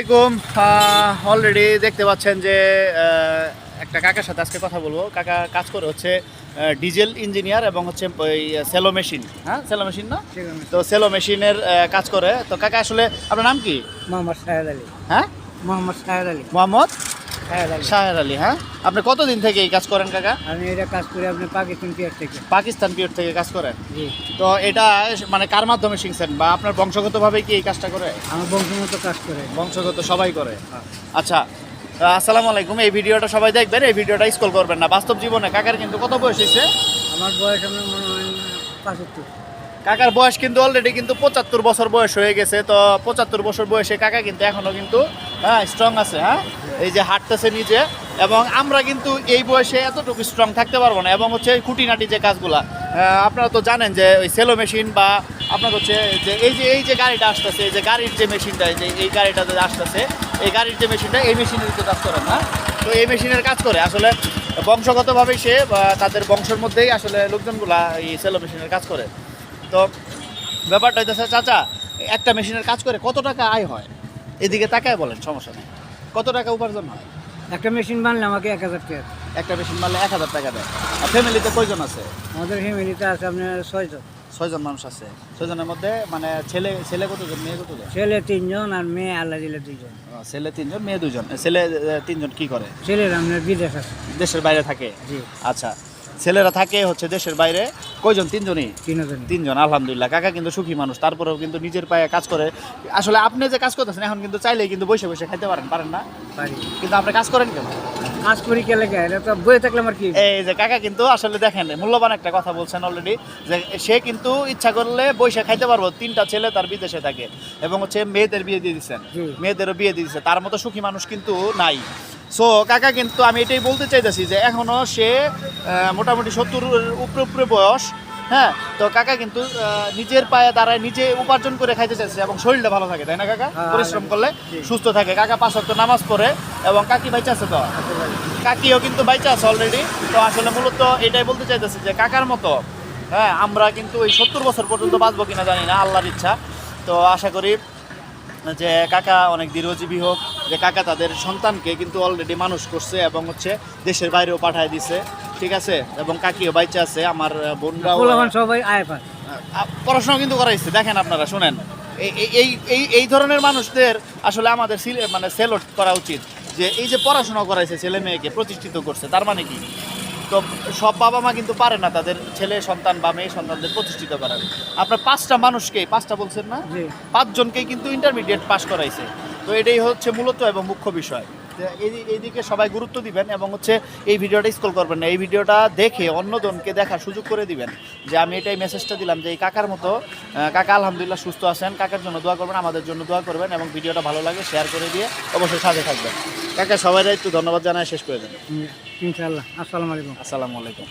আলাইকুম। অলরেডি দেখতে পাচ্ছেন যে একটা কাকার সাথে আজকে কথা বলব। কাকা কাজ করে হচ্ছে ডিজেল ইঞ্জিনিয়ার এবং হচ্ছে ওই সেলো মেশিন হ্যাঁ সেলো মেশিন না? তো সেলো মেশিনের কাজ করে। তো কাকা আসলে আপনার নাম কি? মোহাম্মদ সাহেদ আলী। হ্যাঁ? মোহাম্মদ সাহেদ আলী। মোহাম্মদ? শাহের আলী। হ্যাঁ? আপনি কতদিন থেকে এই কাজ করেন কাকা? আমি এটা কাজ করি আপনি পাকিস্তান পিয়ার থেকে। পাকিস্তান পিরিয়ড থেকে কাজ করেন? তো এটা মানে কার মাধ্যমে শিখছেন বা আপনার বংশগতভাবে কি এই কাজটা করে? আমার বংশমতো কাজ করে। বংশগত সবাই করে। আচ্ছা আহ, আসসালামু আলাইকুম। এই ভিডিওটা সবাই দেখবেন এই ভিডিওটা স্কল করবেন না। বাস্তব জীবনে কাকার কিন্তু কত বয়স হয়েছে? আমার বয়স আমার মনে হয় পঁচাত্তর। কাকার বয়স কিন্তু অলরেডি কিন্তু পঁচাত্তর বছর বয়স হয়ে গেছে, তো পঁচাত্তর বছর বয়সে কাকা কিন্তু এখনও কিন্তু হ্যাঁ স্ট্রং আছে হ্যাঁ? এই যে হাঁটতেছে নিজে, এবং আমরা কিন্তু এই বয়সে এতটুকু স্ট্রং থাকতে পারব না, এবং হচ্ছে খুঁটিনাটি যে কাজগুলা আপনারা তো জানেন যে ওই সেলো মেশিন বা আপনার হচ্ছে যে এই যে এই যে গাড়িটা আসতেছে, এই যে গাড়ির যে মেশিনটা যে, এই গাড়িটা যে আসতেছে, এই গাড়ির যে মেশিনটা এই মেশিনের তো কাজ করেন না? তো এই মেশিনের কাজ করে, আসলে বংশগতভাবেই সে তাদের বংশের মধ্যেই আসলে লোকজনগুলা এই সেলো মেশিনের কাজ করে। তো ব্যাপারটা হইতেছে চাচা একটা মেশিনের কাজ করে কত টাকা আয় হয়? এদিকে তাকায় বলেন সমস্যা নেই। কত টাকা উপার্জন হয়? একটা মেশিন বানলে আমাকে এক হাজার টাকা। একটা মেশিন মারলে এক হাজার টাকা দেয়। আর ফ্যামিলিতে কয়জন আছে? আমাদের ফ্যামিলিতে আছে আপনার ছয়জন। ছয়জন মানুষ আছে। ছয়জনের মধ্যে মানে ছেলে ছেলে কতজন মেয়ে কতজন? ছেলে তিনজন আর মেয়ে আল্লাহ দিলে দুইজন। ছেলে তিনজন মেয়ে দুজন ছেলে তিনজন কি করে? ছেলের আপনার বিদেশ আছে। দেশের বাইরে থাকে? জি। আচ্ছা। ছেলেরা থাকে হচ্ছে দেশের বাইরে কয়জন? তিনজনই? তিনজন আলহামদুলিল্লাহ। কাকা কিন্তু সুখী মানুষ তারপরেও কিন্তু নিজের পায়ে কাজ করে। আসলে আপনি যে কাজ করতেছেন এখন কিন্তু চাইলেই কিন্তু বসে বসে খাইতে পারেন পারেন না? কিন্তু আপনি কাজ করেন কেন কাজ করি কে লেগে? এটা বয়ে থাকলে আমার কি। এই যে কাকা কিন্তু আসলে দেখেন মূল্যবান একটা কথা বলছেন অলরেডি যে সে কিন্তু ইচ্ছা করলে বৈশা খাইতে পারব। তিনটা ছেলে তার বিদেশে থাকে এবং হচ্ছে মেয়েদের বিয়ে দিয়ে দিচ্ছেন। মেয়েদেরও বিয়ে দিয়ে দিচ্ছে। তার মতো সুখী মানুষ কিন্তু নাই। সো কাকা কিন্তু আমি এটাই বলতে চাইতেছি যে এখনও সে মোটামুটি সত্তর উপরে উপরে বয়স হ্যাঁ? তো কাকা কিন্তু নিজের পায়ে দাঁড়ায় নিজে উপার্জন করে খাইতে চাইছে এবং শরীরটা ভালো থাকে তাই না কাকা? হ্যাঁ, পরিশ্রম করলে সুস্থ থাকে। কাকা পাঁচ ওয়াক্ত নামাজ পড়ে এবং কাকি বাইচা আছে তো? কাকিও কিন্তু বাইচা আছে অলরেডি তো আসলে মূলত এটাই বলতে চাইতেছি যে কাকার মতো হ্যাঁ আমরা কিন্তু এই সত্তর বছর পর্যন্ত বাঁচবো কিনা জানি না আল্লাহর ইচ্ছা। তো আশা করি যে কাকা অনেক দীর্ঘজীবী হোক যে কাকা তাদের সন্তানকে কিন্তু অলরেডি মানুষ করছে এবং হচ্ছে দেশের বাইরেও পাঠায় দিছে ঠিক আছে? এবং কাকিও বাইচা আছে আমার বোনরাও সবাই আয় পায়। পড়াশোনা কিন্তু করাইছে দেখেন আপনারা শোনেন। এই এই- এই এই এই ধরনের মানুষদের আসলে আমাদের সিলে- মানে সেলট করা উচিত যে এই যে পড়াশোনা করাইছে ছেলে মেয়েকে প্রতিষ্ঠিত করছে তার মানে কি? তো সব বাবা মা কিন্তু পারে না তাদের ছেলে সন্তান বা মেয়ে সন্তানদের প্রতিষ্ঠিত করার। আপনার পাঁচটা মানুষকে পাঁচটা বলছেন না? পাঁচজনকেই কিন্তু ইন্টারমিডিয়েট পাশ করাইছে। তো এটাই হচ্ছে মূলত এবং মুখ্য বিষয়। এইদিকে সবাই গুরুত্ব দিবেন এবং হচ্ছে এই ভিডিওটা স্কল করবেন না। এই ভিডিওটা দেখে অন্যজনকে দেখার সুযোগ করে দিবেন। যে আমি এটাই মেসেজটা দিলাম যে এই কাকার মতো কাকা আলহামদুলিল্লাহ সুস্থ আছেন। কাকার জন্য দোয়া করবেন আমাদের জন্য দোয়া করবেন এবং ভিডিওটা ভালো লাগে শেয়ার করে দিয়ে অবশ্যই সাথে থাকবেন। কাকা সবাই একটু ধন্যবাদ জানায় শেষ করে দেন। ইনশাআল্লাহ। আসসালামু আলাইকুম। আসসালামু আলাইকুম।